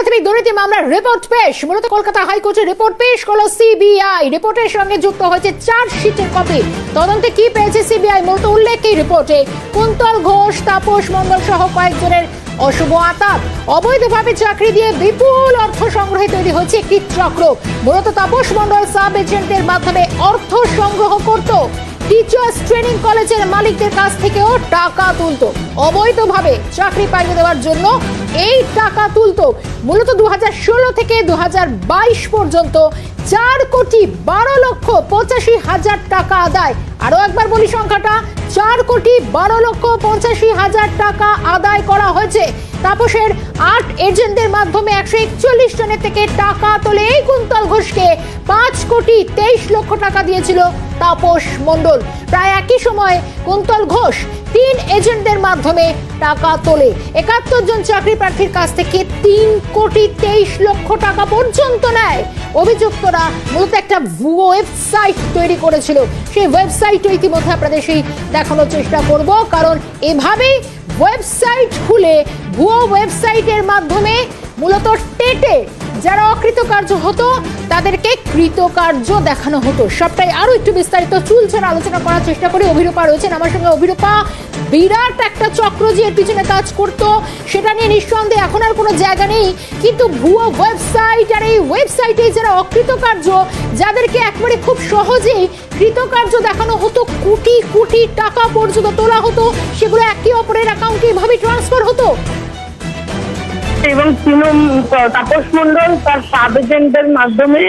প্রাথমিক দুর্নীতি মামলার রিপোর্ট পেশ। মূলত কলকাতা হাইকোর্টের রিপোর্ট পেশ করল সিবিআই রিপোর্টের সঙ্গে যুক্ত হয়েছে চার্জশিটের কপি। তদন্তে কি পেয়েছে সিবিআই মূলত উল্লেখ এই রিপোর্টে কুন্তল ঘোষ, তাপস মণ্ডল সহ কয়েকজনের অশুভ আতাপ। অবৈধভাবে চাকরি দিয়ে বিপুল অর্থ সংগ্রহে তৈরি হয়েছে একটি চক্র। মূলত তাপস মণ্ডল সাব এজেন্টদের মাধ্যমে অর্থ সংগ্রহ করত। টিচার্স ট্রেনিং কলেজের মালিকদের কাছ থেকেও টাকা তুলতো। অবৈধভাবে চাকরি পাইয়ে দেওয়ার জন্য এই টাকা তুলতো। মূলত দু হাজার ষোলো থেকে দু হাজার বাইশ পর্যন্ত চার কোটি বারো লক্ষ পঁচাশি হাজার টাকা আদায়। আরও একবার বলি সংখ্যাটা, চার কোটি বারো লক্ষ পঁচাশি হাজার টাকা আদায় করা হয়েছে। তাপসের আট এজেন্টদের মাধ্যমে একশো একচল্লিশ জনের থেকে টাকা তোলে এই কুন্তল ঘোষকে পাঁচ কোটি তেইশ লক্ষ টাকা দিয়েছিল তাপস মণ্ডল। প্রায় একই সময় কুন্তল ঘোষ তিন এজেন্টদের মাধ্যমে টাকা তোলে। একাত্তর জন চাকরি প্রার্থীর কাছ থেকে তিন কোটি তেইশ লক্ষ টাকা পর্যন্ত নেয়। অভিযুক্তরা মূলত একটা ভুয়ো ওয়েবসাইট তৈরি করেছিল। সেই ওয়েবসাইটও ইতিমধ্যে আপনাদের সেই দেখানোর চেষ্টা করব। কারণ এভাবেই ওয়েবসাইট খুলে ভুয়ো ওয়েবসাইটের মাধ্যমে মূলত টেটে যারা অকৃতকার্য হতো, তাদেরকে কৃতকার্য দেখানো হতো। সবটাই আরও একটু বিস্তারিত চুলছেন আলোচনা করার চেষ্টা করি। অভিরূপা রয়েছেন আমার সঙ্গে। অভিরূপা, বিরাট একটা চক্র যে এর পিছনে কাজ করত, সেটা নিয়ে নিঃসন্দেহে এখন আর কোনো জায়গা নেই। কিন্তু ভুয়ো ওয়েবসাইট আর এই ওয়েবসাইটে যারা অকৃতকার্য, যাদেরকে একবারে খুব সহজেই কৃতকার্য দেখানো হতো, কোটি কোটি টাকা পর্যন্ত তোলা হতো, সেগুলো একে অপরের অ্যাকাউন্টে এভাবে ট্রান্সফার হতো? এবং তৃণমূল তাপস মন্ডল তার সাব এজেন্টদের মাধ্যমে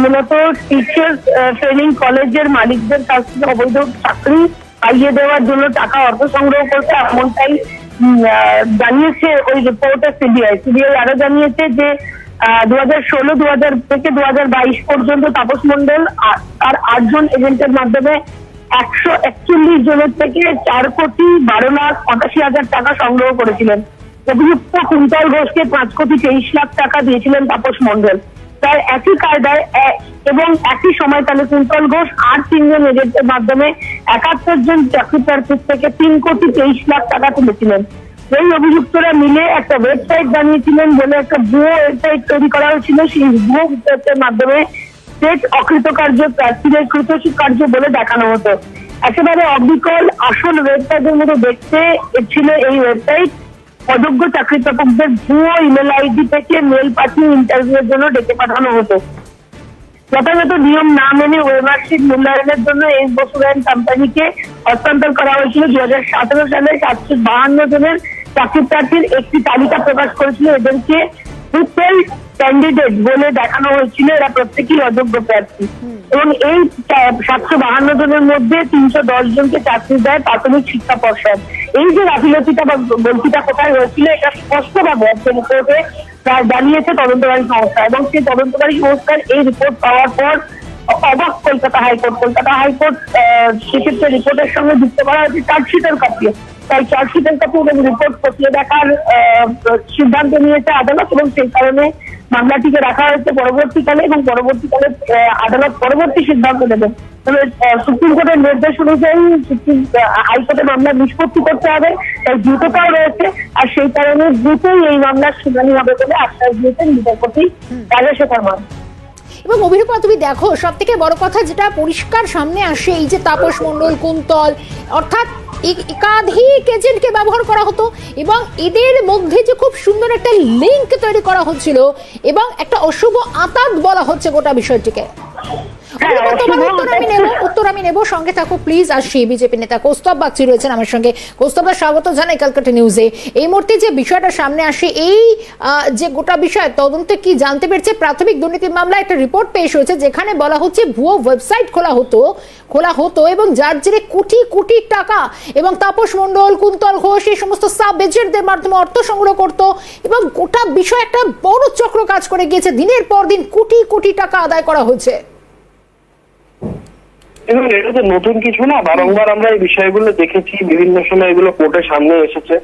মূলত টিচার্স ট্রেনিং কলেজের মালিকদের কাছ থেকে অবৈধ চাকরি পাইয়ে দেওয়ার জন্য টাকা অর্থ সংগ্রহ করতে এমনটাই জানিয়েছে ওই রিপোর্টে সিবিআই সিবিআই আরও জানিয়েছে যে দু হাজার ষোলো দু হাজার থেকে দু হাজার বাইশ পর্যন্ত তাপস মন্ডল তার আটজন এজেন্টের মাধ্যমে একশো একচল্লিশ জনের থেকে চার কোটি বারো লাখ পঁচাশি হাজার টাকা সংগ্রহ করেছিলেন। অভিযুক্ত কুন্তল ঘোষকে পাঁচ কোটি তেইশ লাখ টাকা দিয়েছিলেন তাপস মন্ডল তার একই কায়দায় এবং একই সময় তাহলে কুন্তল ঘোষ আর তিনজন এজেন্টের মাধ্যমে একাত্তর জন চাকরি প্রার্থীর থেকে তিন কোটি তেইশ লাখ টাকা তুলেছিলেন। এই অভিযুক্তরা মিলে একটা ওয়েবসাইট বানিয়েছিলেন বলে একটা ভুয়ো ওয়েবসাইট তৈরি করা হয়েছিল। সেই ভুয়ো ওয়েবসাইটের মাধ্যমে স্টেট অকৃতকার্য প্রার্থীদের কৃতকার্য বলে দেখানো হতো। একেবারে অবিকল, আসল ওয়েবসাইটের মতো দেখতে ছিল এই ওয়েবসাইট অযোগ্য চাকরি প্রাপকদের ভুয়ো ইমেল আইডি থেকে মেল পাঠিয়ে ইন্টারভিউ এর জন্য ডেকে পাঠানো হতো। যথাযথ নিয়ম না মেনে ওয়েবমার্কশিট মূল্যায়নের জন্য এই বসুরায়ন কোম্পানিকে হস্তান্তর করা হয়েছিল। দু হাজার সতেরো সালে সাতশো বাহান্ন জনের চাকরি প্রার্থীর একটি তালিকা প্রকাশ করেছিল। এদেরকে ক্যান্ডিডেট বলে দেখানো হয়েছিল এরা প্রত্যেকেই অযোগ্য প্রার্থী। এবং এই সাতশো বাহান্ন জনের মধ্যে তিনশো দশ জনকে চাকরি দেয় প্রাথমিক শিক্ষা পর্ষদ। এই যে গাফিলতিটা বা গলতিটা কোথায় হয়েছিল এটা স্পষ্টভাবে একটা রিপোর্টে জানিয়েছে তদন্তকারী সংস্থা। এবং সেই তদন্তকারী সংস্থার এই রিপোর্ট পাওয়ার পর অবাক Kolkata high court. Kolkata high court আহ, সেক্ষেত্রে রিপোর্টের সঙ্গে যুক্ত করা হয়েছে চার্জশিটের কপি তাই চার্জশিটের কপি এবং রিপোর্ট খতিয়ে দেখার সিদ্ধান্ত নিয়েছে আদালত এবং সেই কারণে মামলাটিকে রাখা হয়েছে পরবর্তীকালে এবং পরবর্তীকালে আদালত পরবর্তী সিদ্ধান্ত নেবেন তবে সুপ্রিম কোর্টের নির্দেশ অনুযায়ী সুপ্রিম হাইকোর্টে মামলা নিষ্পত্তি করতে হবে, তাই দ্রুততাও রয়েছে আর সেই কারণে দ্রুতই এই মামলার শুনানি হবে বলে আশ্বাস দিয়েছেন বিচারপতি রাজশেখর মান এবং অভিরূপা, তুমি দেখো সব থেকে বড় কথা যেটা পরিষ্কার সামনে আসে, এই যে তাপস মণ্ডল, কুন্তল, অর্থাৎ একাধিক এজেন্টকে ব্যবহার করা হতো এবং এদের মধ্যে যে খুব সুন্দর একটা লিঙ্ক তৈরি করা হচ্ছিল এবং একটা অশুভ আতাত বলা হচ্ছে গোটা বিষয়টিকে। উত্তর আমি আতাত- নেব উত্তর আমি নেব। সঙ্গে থাকো প্লিজ আসছি বিজেপি নেতা কৌস্তব বাগচি রয়েছেন আমার সঙ্গে। কৌস্তবদা স্বাগত জানাই ক্যালকাটা নিউজে এই মুহূর্তে যে বিষয়টা সামনে আসে এই যে গোটা বিষয় তদন্তে কি জানতে পেরেছে? প্রাথমিক দুর্নীতি মামলায় একটা রিপোর্ট পেশ হয়েছে যেখানে বলা হচ্ছে ভুয়ো ওয়েবসাইট খোলা হতো খোলা হতো এবং যার জেরে কোটি কোটি টাকা এবং তাপস মণ্ডল কুন্তল ঘোষ এই সমস্ত সাব এজেন্টদের মাধ্যমে অর্থ সংগ্রহ করত এবং গোটা বিষয় একটা বড় চক্র কাজ করে গিয়েছে। দিনের পর দিন কোটি কোটি টাকা আদায় করা হয়েছে। এটা তো নতুন কিছু না। বারংবার আমরা এই বিষয়গুলো দেখেছি বিভিন্ন সময় এগুলো কোর্টের সামনে এসেছে।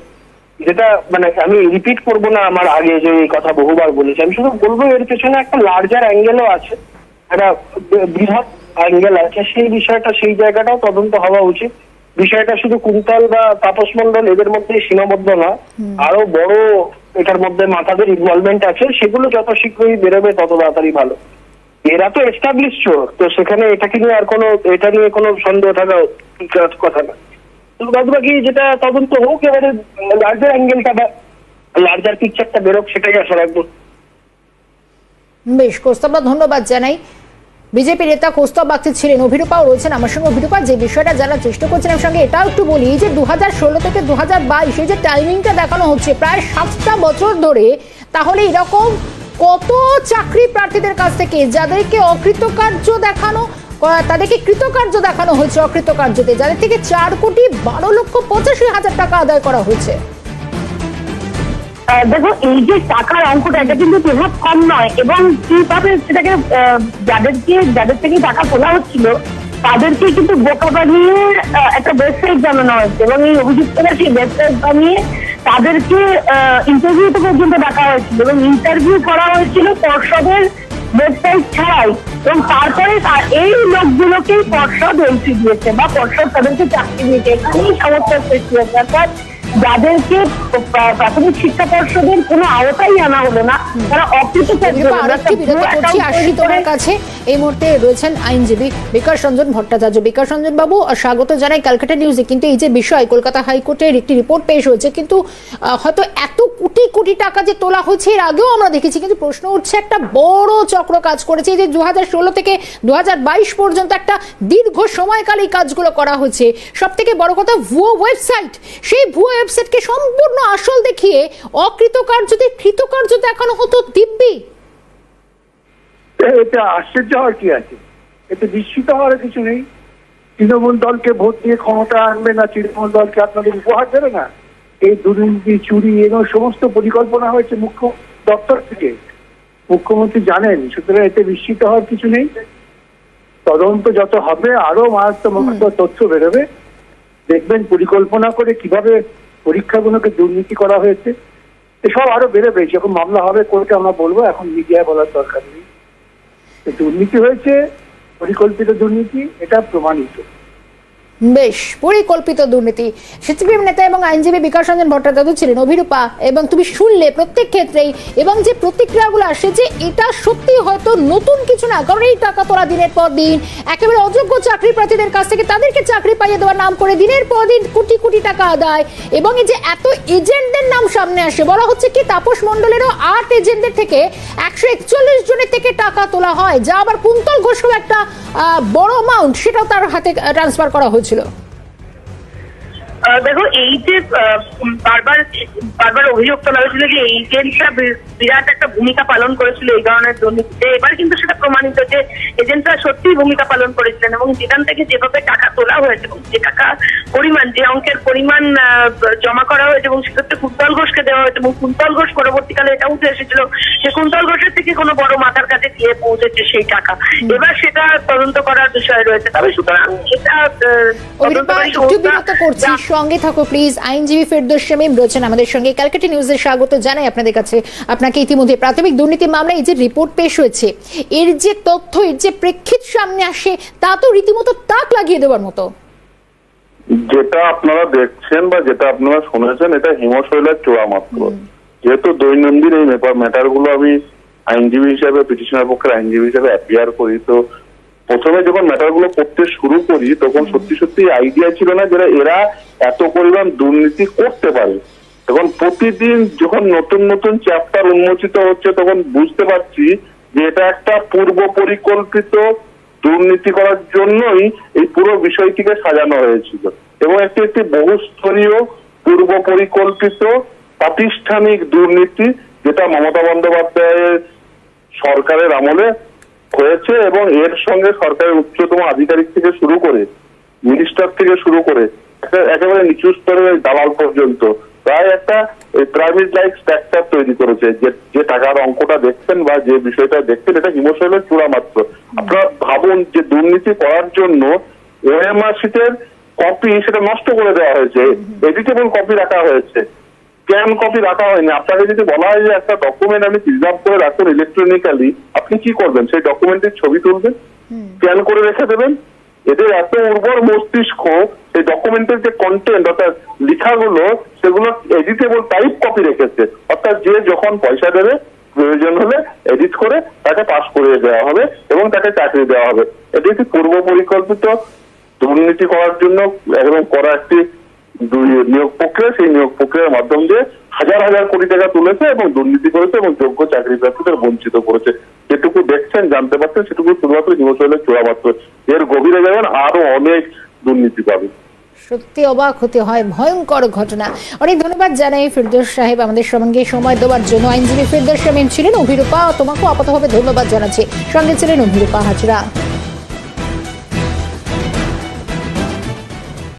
যেটা মানে আমি রিপিট করব না আমার আগে যে এই কথা বহুবার বলেছি। আমি শুধু বলব এর পেছনে একটা লার্জার অ্যাঙ্গেলও আছে। একটা বৃহৎ অ্যাঙ্গেল আছে। সেই বিষয়টা সেই জায়গাটাও তদন্ত হওয়া উচিত। বিষয়টা শুধু কুন্তল বা তাপস মন্ডল এদের মধ্যে সীমাবদ্ধ না। আরও বড় এটার মধ্যে মাথাদের ইনভলভমেন্ট আছে। সেগুলো যত শীঘ্রই বেরোবে তত তাড়াতাড়ি ভালো। এরা তো এস্টাবলিশ চোর, তো সেখানে এটাকে নিয়ে আর কোনো, এটা নিয়ে কোনো সন্দেহ থাকা কথা না। যেটা তদন্ত হোক, এবারে লার্জার অ্যাঙ্গেলটা বা লার্জার পিকচারটা বেরোক, সেটাই আশা রাখব। বেশ, কোস্তবরা ধন্যবাদ জানাই। বিজেপি নেতা কৌস্তব বাগচি ছিলেন, অভিরূপাও রয়েছেন আমার সঙ্গে। অভিরূপা, যে বিষয়টা জানার চেষ্টা করছেন আমার সঙ্গে, এটাও একটু বলি যে দু ষোলো থেকে দু হাজার যে টাইমিংটা দেখানো হচ্ছে, প্রায় সাতটা বছর ধরে, তাহলে এরকম কত চাকরি প্রার্থীদের কাছ থেকে যাদেরকে অকৃতকার্য দেখানো তাদেরকে কৃতকার্য দেখানো হয়েছে অকৃতকার্যতে, যাদের থেকে চার কোটি বারো লক্ষ পঁচাশি হাজার টাকা আদায় করা হয়েছে। দেখো, এই যে টাকার অঙ্কটা, এটা কিন্তু প্রভাব কম নয়, এবং কীভাবে সেটাকে যাদেরকে, যাদের থেকে টাকা তোলা হচ্ছিল, তাদেরকে কিন্তু বোকা বানিয়ে একটা ওয়েবসাইট বানানো হয়েছে, এবং এই অভিযুক্তরা সেই ওয়েবসাইট বানিয়ে তাদেরকে ইন্টারভিউতে পর্যন্ত ডাকা হয়েছিল এবং ইন্টারভিউ করা হয়েছিল পর্ষদের ওয়েবসাইট ছাড়াই। এবং তারপরে এই লোকগুলোকেই পর্ষদ এন্ট্রি দিয়েছে বা পর্ষদ তাদেরকে চাকরি দিয়েছে। এখানেই সমস্যার সৃষ্টি হয়েছে। অর্থাৎ যাদেরকে প্রা- প্রাথমিক শিক্ষা পর্ষদের কোনো আওতাই আনা হলো না। তারা অকৃতকার্য অভিরূপা আরেকটি বিরতি করছি আসি কাছে এই মুহূর্তে রয়েছেন আইনজীবী বিকাশ রঞ্জন ভট্টাচার্য। বিকাশ রঞ্জন বাবু স্বাগত জানাই ক্যালকাটা নিউজে। কিন্তু এই যে বিষয়, কলকাতা হাইকোর্টের একটি রিপোর্ট পেশ হয়েছে, কিন্তু হয়তো এত কোটি কোটি টাকা যে তোলা হয়েছে এর আগেও আমরা দেখেছি, কিন্তু প্রশ্ন উঠছে একটা বড় চক্র কাজ করেছে। এই যে দু থেকে দু হাজার বাইশ পর্যন্ত একটা দীর্ঘ সময়কাল এই কাজগুলো করা হয়েছে। সব থেকে বড় কথা, ভুয়ো ওয়েবসাইট। সেই ভুয়ো ওয়েবসাইটকে সম্পূর্ণ আসল দেখিয়ে অকৃতকার্যদের কৃতকার্য দেখানো হতো দিব্যি। এটা আশ্চর্য হওয়ার কি আছে? এতে বিস্মিত হওয়ার কিছু নেই। তৃণমূল দলকে ভোট দিয়ে ক্ষমতা আনবে না তৃণমূল দলকে আপনাদের উপহার দেবে না। এই দুর্নীতি চুরি এবং সমস্ত পরিকল্পনা হয়েছে মুখ্য দপ্তর থেকে। মুখ্যমন্ত্রী জানেন সুতরাং এতে বিস্মিত হওয়ার কিছু নেই। তদন্ত যত হবে আরও মারাত্মক তথ্য বেরোবে। দেখবেন পরিকল্পনা করে কীভাবে পরীক্ষাগুলোকে দুর্নীতি করা হয়েছে। এসব আরও বেরোবে যখন মামলা হবে কোর্টে আমরা বলব এখন মিডিয়ায় বলার দরকার নেই। দুর্নীতি হয়েছে পরিকল্পিত দুর্নীতি এটা প্রমাণিত। বেশ, পরিকল্পিত দুর্নীতি। সিপিএম নেতা এবং আইনজীবী বিকাশ রঞ্জন ভট্টাচার্য ছিলেন অভিরূপা, এবং তুমি শুনলে প্রত্যেক ক্ষেত্রেই, এবং যে প্রতিক্রিয়াগুলো আসে যে এটা সত্যি হয়তো নতুন কিছু না, কারণ এই টাকা তোলা দিনের পর দিন, একেবারে অযোগ্য চাকরি প্রার্থীদের কাছ থেকে তাদেরকে চাকরি পাইয়ে দেওয়ার নাম করে দিনের পর দিন কোটি কোটি টাকা আদায়, এবং এই যে এত এজেন্টদের নাম সামনে আসে, বলা হচ্ছে কি তাপস মণ্ডলেরও আট এজেন্টদের থেকে একশো একচল্লিশ জনের থেকে টাকা তোলা হয়, যা আবার কুন্তল ঘোষের একটা বড় অ্যামাউন্ট সেটাও তার হাতে ট্রান্সফার করা হয়েছিল chulo. দেখো এই যে বারবার বারবার অভিযোগ তোলা হয়েছিল যে এজেন্টরা বিরাট একটা ভূমিকা পালন করেছিল এই ধরনের দুর্নীতিতে। এবার কিন্তু সেটা প্রমাণিত যে এজেন্টরা সত্যিই ভূমিকা পালন করেছিলেন এবং যেখান থেকে যেভাবে টাকা তোলা হয়েছে এবং যে টাকা পরিমাণ যে অঙ্কের পরিমাণ জমা করা হয়েছে এবং সেক্ষেত্রে কুন্তল ঘোষকে দেওয়া হয়েছে এবং কুন্তল ঘোষ পরবর্তীকালে এটা উঠে এসেছিল যে কুন্তল ঘোষের থেকে কোনো বড় মাথার কাছে গিয়ে পৌঁছেছে সেই টাকা। এবার সেটা তদন্ত করার বিষয় রয়েছে। তবে সুতরাং এটা তদন্তকারী সংস্থা সঙ্গে থাকো প্লিজ আইনজীবী ফেরদৌস শামীম রয়েছেন আমাদের সঙ্গে। ক্যালকাটা নিউজে স্বাগত জানাই আপনাদের কাছে। আপনাকে ইতিমধ্যে প্রাথমিক দুর্নীতি মামলায় এই যে রিপোর্ট পেশ হয়েছে এর যে তথ্য এর যে প্রেক্ষিত সামনে আসে তা তো রীতিমতো তাক লাগিয়ে দেওয়ার মতো। যেটা আপনারা দেখছেন বা যেটা আপনারা শুনেছেন এটা হিমশৈলের চূড়া মাত্র। যেহেতু দৈনন্দিন এই ম্যাটারগুলো আমি আইনজীবী হিসাবে পিটিশনের পক্ষের আইনজীবী হিসাবে অ্যাপিয়ার করি তো প্রথমে যখন ম্যাটারগুলো পড়তে শুরু করি তখন সত্যি সত্যি আইডিয়া ছিল না যে এরা এত পরিমাণ দুর্নীতি করতে পারে। তখন প্রতিদিন যখন নতুন নতুন চ্যাপ্টার উন্মোচিত হচ্ছে তখন বুঝতে পারছি যে এটা একটা পূর্ব পরিকল্পিত দুর্নীতি করার জন্যই এই পুরো বিষয়টিকে সাজানো হয়েছিল। এবং একটি একটি বহুস্তরীয় পূর্ব পরিকল্পিত প্রাতিষ্ঠানিক দুর্নীতি যেটা মমতা বন্দ্যোপাধ্যায়ের সরকারের আমলে হয়েছে এবং এর সঙ্গে সরকারের উচ্চতম আধিকারিক থেকে শুরু করে মিনিস্টার থেকে শুরু করে একেবারে নিচু স্তরের দালাল পর্যন্ত প্রায় একটা প্রাইভেট লাইফ স্ট্রাকচার তৈরি করেছে। যে যে টাকার অঙ্কটা দেখছেন বা যে বিষয়টা দেখছেন এটা হিমশৈলের চূড়া মাত্র। আপনারা ভাবুন যে দুর্নীতি করার জন্য ওএমআর শিটের কপি সেটা নষ্ট করে দেওয়া হয়েছে। এডিটেবল কপি রাখা হয়েছে। স্ক্যান কপি রাখা হয়নি। আপনাকে যদি বলা হয় যে একটা ডকুমেন্ট আমি প্রিজার্ভ করে রাখুন ইলেকট্রনিক্যালি আপনি কি করবেন? সেই ডকুমেন্টের ছবি তুলবেন স্ক্যান করে রেখে দেবেন। এদের এত উর্বর মস্তিষ্ক সেই ডকুমেন্টের যে কন্টেন্ট অর্থাৎ লেখাগুলো সেগুলো এডিটেবল টাইপ কপি রেখেছে। অর্থাৎ যে যখন পয়সা দেবে প্রয়োজন হলে এডিট করে তাকে পাস করিয়ে দেওয়া হবে এবং তাকে চাকরি দেওয়া হবে। এটি একটি পূর্ব পরিকল্পিত দুর্নীতি করার জন্য একদম করা একটি নিয়োগ প্রক্রিয়া সেই নিয়োগ প্রক্রিয়ার মাধ্যম দিয়ে হাজার হাজার কোটি টাকা তুলেছে এবং দুর্নীতি করেছে এবং যোগ্য চাকরি প্রার্থীদের বঞ্চিত করেছে। যেটুকু দেখছেন, জানতে পারছেন, সেটুকু শুধুমাত্র হিমশৈলের চূড়া মাত্র। এর গভীরে যাবেন আরও অনেক দুর্নীতি পাবেন সত্যি অবাক হতে হয়, ভয়ঙ্কর ঘটনা। অনেক ধন্যবাদ জানাই ফিরদৌস সাহেব আমাদের সঙ্গে সময় দেওয়ার জন্য। আইনজীবী ফিরদৌস শামীম ছিলেন, অভিরূপা তোমাকেও আপাতভাবে ধন্যবাদ জানাচ্ছি। সঙ্গে ছিলেন অভিরূপা হাজরা।